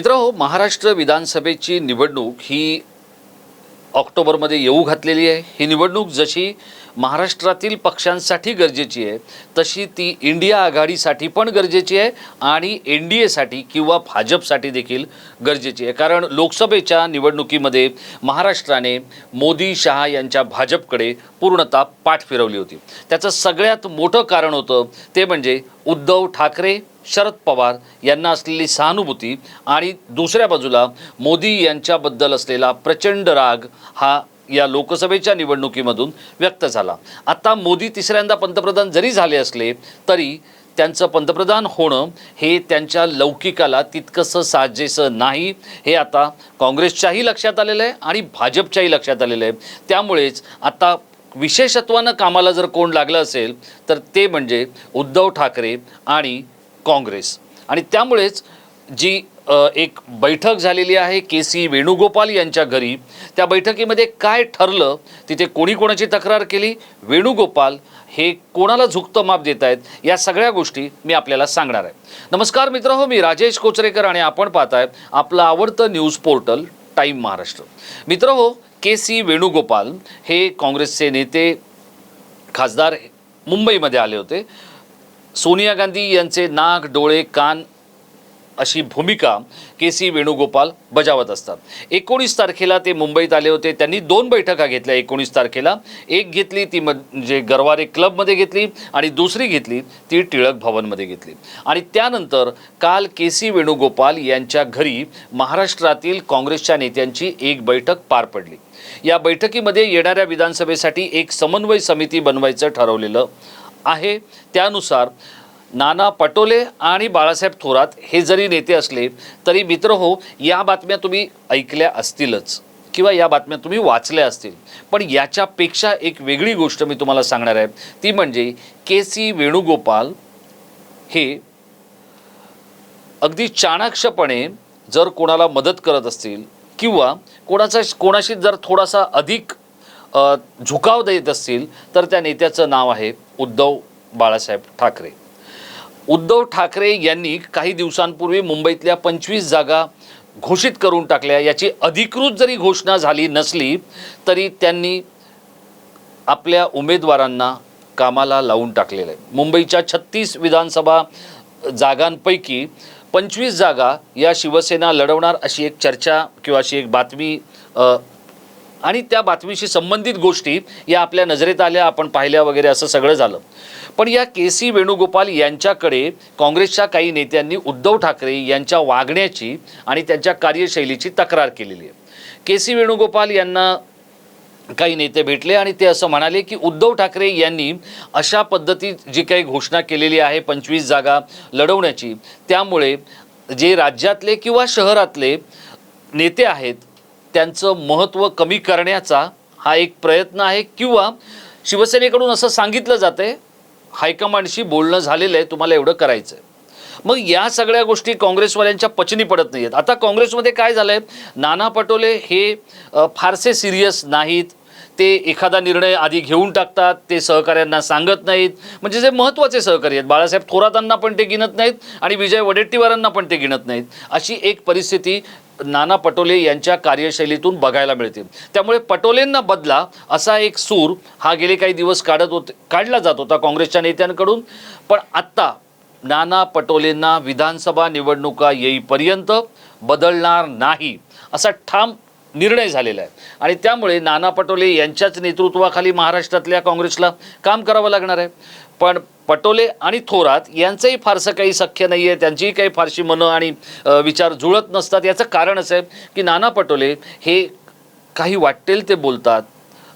मित्र महाराष्ट्र विधानसभेची निवडणूक ही ऑक्टोबरमध्ये येऊ घातलेली आहे. ही निवडणूक जशी महाराष्ट्रातील पक्षांसाठी गरजेची आहे तशी ती इंडिया आघाडीसाठी पण गरजेची आहे आणि एन डी एसाठी किंवा भाजपसाठी देखील गरजेची आहे. कारण लोकसभेच्या निवडणुकीमध्ये महाराष्ट्राने मोदी शहा यांच्या भाजपकडे पूर्णतः पाठ फिरवली होती. त्याचं सगळ्यात मोठं कारण होतं ते म्हणजे उद्धव ठाकरे शरद पवार यांना असलेली सहानुभूती आणि दुसऱ्या बाजूला मोदी यांच्याबद्दल असलेला प्रचंड राग हा या लोकसभेच्या निवडणुकीमधून व्यक्त झाला. आता मोदी तिसऱ्यांदा पंतप्रधान जरी झाले असले तरी त्यांचं पंतप्रधान होणं हे त्यांच्या लौकिकाला तितकंसं साजेसं नाही. हे आता काँग्रेसच्याही लक्षात आलेलं आहे आणि भाजपच्याही लक्षात आलेलं आहे. त्यामुळेच आता विशेषत्वानं कामाला जर कोण लागलं असेल तर ते म्हणजे उद्धव ठाकरे आणि काँग्रेस. आणि त्यामुळेच जी एक बैठक झालेली आहे के सी वेणुगोपाल यांच्या घरी त्या बैठकीमध्ये काय ठरलं तिथे कोणी कोणाची तक्रार केली? वेणुगोपाल हे कोणाला झुकतं माप देत आहेत या सगळ्या गोष्टी मी आपल्याला सांगणार आहे. नमस्कार मित्र हो मी राजेश कोचरेकर आणि आपण पाहताय आपलं आवडतं न्यूज पोर्टल टाईम महाराष्ट्र. मित्र हो के सी वेणुगोपाल हे काँग्रेसचे नेते खासदार मुंबईमध्ये आले होते. सोनिया गांधी यांचे नाक डोळे कान अशी भूमिका के सी वेणुगोपाल बजावत असतात. एकोणीस तारखेला ते मुंबईत आले होते. त्यांनी दोन बैठका घेतल्या एकोणीस तारखेला. एक घेतली ती म्हणजे गरवारे क्लबमध्ये घेतली आणि दुसरी घेतली ती टिळक भवनमध्ये घेतली. आणि त्यानंतर काल के सी वेणुगोपाल यांच्या घरी महाराष्ट्रातील काँग्रेसच्या नेत्यांची एक बैठक पार पडली. या बैठकीमध्ये येणाऱ्या विधानसभेसाठी एक समन्वय समिती बनवायचं ठरवलेलं आहे. त्यानुसार नाना पटोले आणि बाळासाहेब थोरात हे जरी नेते असले तरी मित्र हो या बातम्या तुम्ही ऐकल्या असतीलच किंवा या बातम्या तुम्ही वाचल्या असतील. पण याच्यापेक्षा एक वेगळी गोष्ट मी तुम्हाला सांगणार आहे. ती म्हणजे के सी वेणुगोपाल हे अगदी चाणाक्षपणे जर कोणाला मदत करत असतील किंवा कोणाचा कोणाशी जर थोडासा अधिक झुकाव देत असतील तर त्या नेत्याचं नाव आहे उद्धव बाळासाहेब ठाकरे. उद्धव ठाकरे यांनी काही दिवसांपूर्वी मुंबईतल्या पंचवीस जागा घोषित करून टाकल्या. याची अधिकृत जरी घोषणा झाली नसली तरी त्यांनी आपल्या उमेदवारांना कामाला लावून टाकलेलं आहे. मुंबईच्या छत्तीस विधानसभा जागांपैकी पंचवीस जागा या शिवसेना लढवणार अशी एक चर्चा किंवा अशी एक बातमी आणि त्या बातमीशी संबंधित गोष्टी या आपल्या नजरेत आल्या आपण पाहिल्या वगैरे असं सगळं झालं. पण या के सी वेणुगोपाल यांच्याकडे काँग्रेसच्या काही नेत्यांनी उद्धव ठाकरे यांच्या वागण्याची आणि त्यांच्या कार्यशैलीची तक्रार केलेली आहे. के सी वेणुगोपाल यांना काही नेते भेटले आणि ते असं म्हणाले की उद्धव ठाकरे यांनी अशा पद्धतीत जी काही घोषणा केलेली आहे पंचवीस जागा लढवण्याची त्यामुळे जे राज्यातले किंवा शहरातले नेते आहेत त्यांचं महत्त्व कमी करण्याचा हा एक प्रयत्न आहे किंवा शिवसेनेकडून असं सांगितलं जातं आहे हायकमांडशी बोलणं झालेलं आहे तुम्हाला एवढं करायचं आहे मग या सगळ्या गोष्टी काँग्रेसवाल्यांच्या पचनी पडत नाही आहेत आता काँग्रेसमध्ये काय झालं आहे नाना पटोले हे फारसे सिरियस नाहीत. ते एखादा निर्णय आधी घेऊन टाकतात ते सहकाऱ्यांना सांगत नाहीत. म्हणजे जे महत्त्वाचे सहकारी आहेत बाळासाहेब थोरातांना पण ते गिनत नाहीत आणि विजय वडेट्टीवारांना पण ते गिनत नाहीत. अशी एक परिस्थिती नाना पटोले यांच्या कार्यशैलीतून बघायला मिळतील. त्यामुळे पटोलेंना बदला असा एक सूर हा गेले काही दिवस काढत होते काढला जात होता काँग्रेसच्या नेत्यांकडून. पण आत्ता नाना पटोलेंना विधानसभा निवडणुका येईपर्यंत बदलणार नाही असा ठाम निर्णय झालेला आहे. आणि त्यामुळे नाना पटोले यांच्याच नेतृत्वाखाली महाराष्ट्रातल्या काँग्रेसला काम करावं लागणार आहे. पण पटोले आणि थोरात यांचंही फारसं काही सख्य नाही आहे. त्यांचीही काही फारशी मनं आणि विचार जुळत नसतात. याचं कारण असं आहे की नाना पटोले हे काही वाटेल ते बोलतात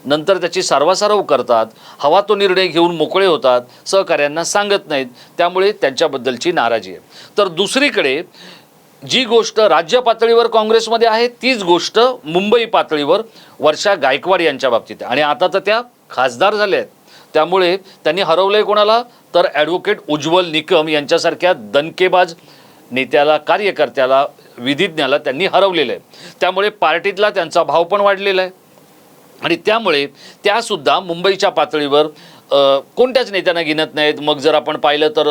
नंतर त्याची सारवासारव करतात हवा तो निर्णय घेऊन मोकळे होतात सहकाऱ्यांना सांगत नाहीत. त्यामुळे त्यांच्याबद्दलची नाराजी आहे. तर दुसरीकडे जी गोष्ट राज्य पातळीवर काँग्रेसमध्ये आहे तीच गोष्ट मुंबई पातळीवर वर्षा गायकवाड यांच्या बाबतीत आणि आता तर त्या खासदार झाल्या आहेत. त्यामुळे त्यांनी हरवलंय कोणाला? तर ॲडव्होकेट उज्ज्वल निकम यांच्यासारख्या दणकेबाज नेत्याला कार्यकर्त्याला विधिज्ञाला त्यांनी हरवलेलं आहे त्यामुळे पार्टीतला त्यांचा भाव पण वाढलेला आहे. आणि त्यामुळे त्यासुद्धा मुंबईच्या पातळीवर कोणत्याच नेत्यांना गिनत नाहीत. मग जर आपण पाहिलं तर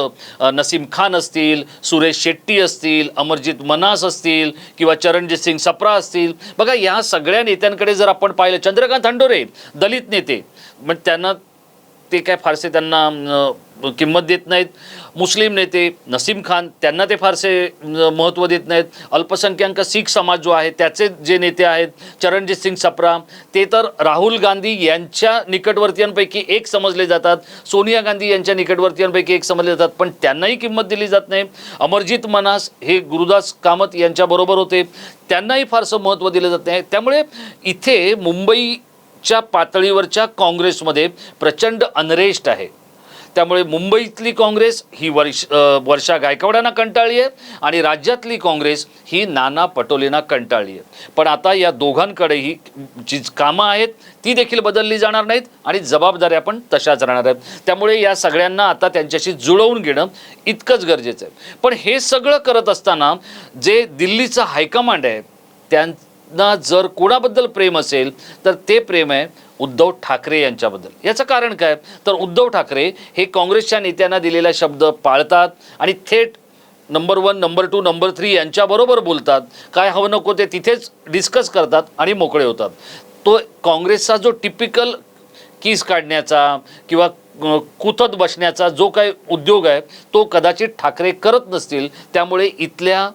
नसीम खान असतील सुरेश शेट्टी असतील अमरजित मनास असतील किंवा चरणजित सिंग सप्रा असतील. बघा या सगळ्या नेत्यांकडे जर आपण पाहिलं चंद्रकांत हंडोरे दलित नेते. मग त्यांना ते काय फारसे त्यांना किंमत देत नाहीत. मुस्लिम नेते नसीम खान त्यांना ते फारसे महत्त्व देत नाहीत. अल्पसंख्याक शीख समाज जो आहे त्याचे जे नेते आहेत चरणजित सिंग सप्रा ते तर राहुल गांधी यांच्या निकटवर्तीयांपैकी एक समजले जातात. सोनिया गांधी यांच्या निकटवर्तीयांपैकी एक समजले जातात पण त्यांनाही किंमत दिली जात नाही. अमरजित मनास हे गुरुदास कामत यांच्याबरोबर होते. त्यांनाही फारसं महत्त्व दिलं जात नाही. त्यामुळे इथे मुंबई च्या पातळीवरच्या काँग्रेसमध्ये प्रचंड अनरेस्ट आहे. त्यामुळे मुंबईतली काँग्रेस ही वर्ष वर्षा गायकवाडांना कंटाळली आहे आणि राज्यातली काँग्रेस ही नाना पटोलेंना कंटाळली आहे. पण आता या दोघांकडेही जी कामं आहेत ती देखील बदलली जाणार नाहीत आणि जबाबदाऱ्या पण तशाच राहणार आहेत. त्यामुळे या सगळ्यांना आता त्यांच्याशी जुळवून घेणं इतकंच गरजेचं आहे. पण हे सगळं करत असताना जे दिल्लीचं हायकमांड आहे ना जर कोणाबद्दल प्रेम असेल तर ते प्रेम आहे उद्धव ठाकरे यांच्याबद्दल. याचं कारण काय? तर उद्धव ठाकरे हे काँग्रेसच्या नेत्यांना दिलेला शब्द पाळतात आणि थेट number one number two number three यांच्याबरोबर बोलतात. काय हवं नको ते तिथेच डिस्कस करतात आणि मोकळे होतात. तो काँग्रेसचा जो टिपिकल कीस काढण्याचा किंवा कुथत बसण्याचा जो काही उद्योग आहे तो कदाचित ठाकरे करत नसतील. त्यामुळे इथल्या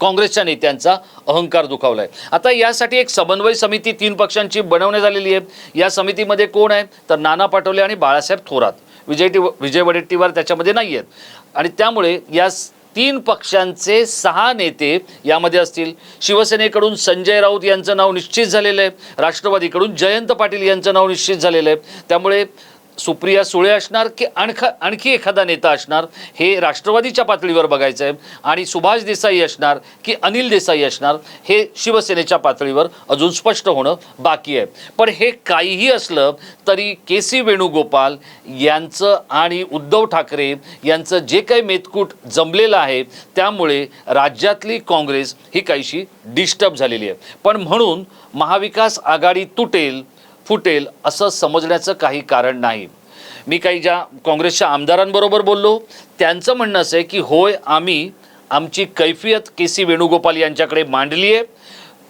काँग्रेसच्या नेत्यांचा अहंकार दुखावला आहे आता यासाठी एक समन्वय समिती तीन पक्षांची बनवण्यात आलेली आहे. या समितीमध्ये कोण आहे? तर नाना पाटोले आणि बाळासाहेब थोरात. विजय टी विजय वडेट्टीवार त्याच्यामध्ये नाही आहेत आणि त्यामुळे या तीन पक्षांचे सहा नेते यामध्ये असतील. शिवसेनेकडून संजय राऊत यांचं नाव निश्चित झालेलं आहे. राष्ट्रवादीकडून जयंत पाटील यांचं नाव निश्चित झालेलं आहे. त्यामुळे सुप्रिया सुळे असणार की आणखा आणखी एखादा नेता असणार हे राष्ट्रवादीच्या पातळीवर बघायचं आहे. आणि सुभाष देसाई असणार की अनिल देसाई असणार हे शिवसेनेच्या पातळीवर अजून स्पष्ट होणं बाकी आहे. पण हे काहीही असलं तरी के सी वेणुगोपाल यांचं आणि उद्धव ठाकरे यांचं जे काही मेतकूट जमलेलं आहे त्यामुळे राज्यातली काँग्रेस ही काहीशी डिस्टर्ब झालेली आहे. पण म्हणून महाविकास आघाडी तुटेल फुटेल असं समजण्याचं काही कारण नाही. मी काही ज्या काँग्रेसच्या आमदारांबरोबर बोललो त्यांचं म्हणणं असं आहे की होय आम्ही आमची कैफियत के सी वेणुगोपाल यांच्याकडे मांडली आहे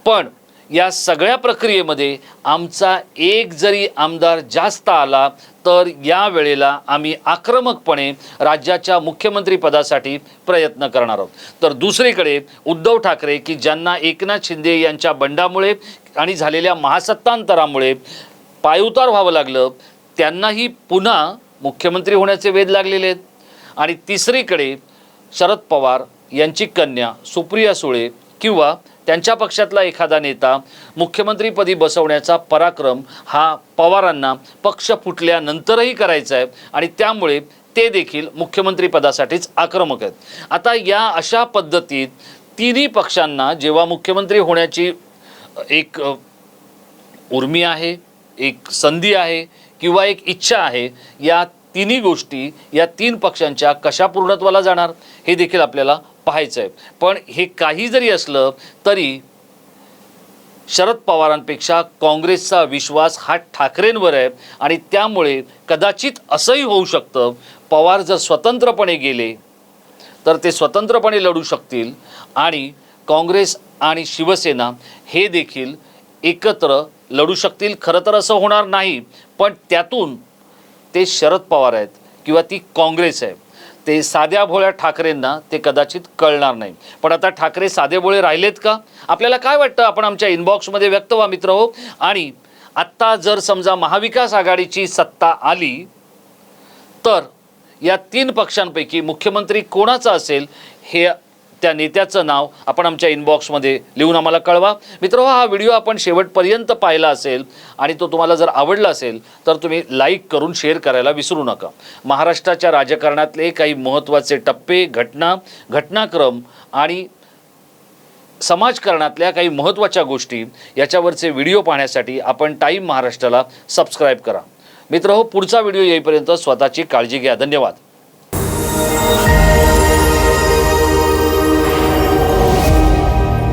पण या सगळ्या प्रक्रियेमध्ये आमचा एक जरी आमदार जास्त आला तर या वेळेला आम्ही आक्रमकपणे राज्याच्या मुख्यमंत्रीपदासाठी प्रयत्न करणार आहोत. तर दुसरीकडे उद्धव ठाकरे की ज्यांना एकनाथ शिंदे यांच्या बंडामुळे आणि झालेल्या महासत्तांतरामुळे पायउतार व्हावं लागलं त्यांनाही पुन्हा मुख्यमंत्री होण्याचे वेध लागलेले आहेत. आणि तिसरीकडे शरद पवार यांची कन्या सुप्रिया सुळे किंवा त्यांच्या पक्षातला एखादा नेता मुख्यमंत्रीपदी बसवण्याचा पराक्रम हा पवारांना पक्ष फुटल्यानंतरही करायचा आहे आणि त्यामुळे ते देखील मुख्यमंत्रीपदासाठीच आक्रमक आहेत. आता या अशा पद्धतीत तिन्ही पक्षांना जेव्हा मुख्यमंत्री होण्याची एक उर्मी आहे एक संधी आहे किंवा एक इच्छा आहे या तिन्ही गोष्टी या तीन पक्षांच्या कशा पूर्णत्वाला जाणार हे देखील आपल्याला पाहायचं आहे पण हे काही जरी असलं तरी शरद पवारांपेक्षा काँग्रेसचा विश्वास हा ठाकरेंवर आहे आणि त्यामुळे कदाचित असंही होऊ शकतं पवार जर स्वतंत्रपणे गेले तर ते स्वतंत्रपणे लढू शकतील आणि काँग्रेस आणि शिवसेना हे देखील एकत्र लढू शकतील. खरं तर असं होणार नाही पण त्यातून ते शरद पवार आहेत किंवा ती काँग्रेस आहे. ते साध्या भोळ्या ठाकरेंना ते कदाचित कळणार नाही. पण आता ठाकरे साधे भोळे राहिलेत का? आपल्याला काय वाटतं? आपण आमच्या इनबॉक्समध्ये व्यक्त व्हा मित्र हो. आणि आत्ता जर समजा महाविकास आघाडीची सत्ता आली तर या तीन पक्षांपैकी मुख्यमंत्री कोणाचा असेल हे त्या नेत्याचं नाव आपण आमच्या इनबॉक्समध्ये लिहून आम्हाला कळवा. मित्र हा व्हिडिओ आपण शेवटपर्यंत पाहिला असेल आणि तो तुम्हाला जर आवडला असेल तर तुम्ही लाईक करून शेअर करायला विसरू नका. महाराष्ट्राच्या राजकारणातले काही महत्त्वाचे टप्पे घटना घटनाक्रम आणि समाजकारणातल्या काही महत्त्वाच्या गोष्टी याच्यावरचे व्हिडिओ पाहण्यासाठी आपण टाईम महाराष्ट्राला सबस्क्राईब करा. मित्र हो पुढचा व्हिडिओ येईपर्यंत स्वतःची काळजी घ्या. धन्यवाद.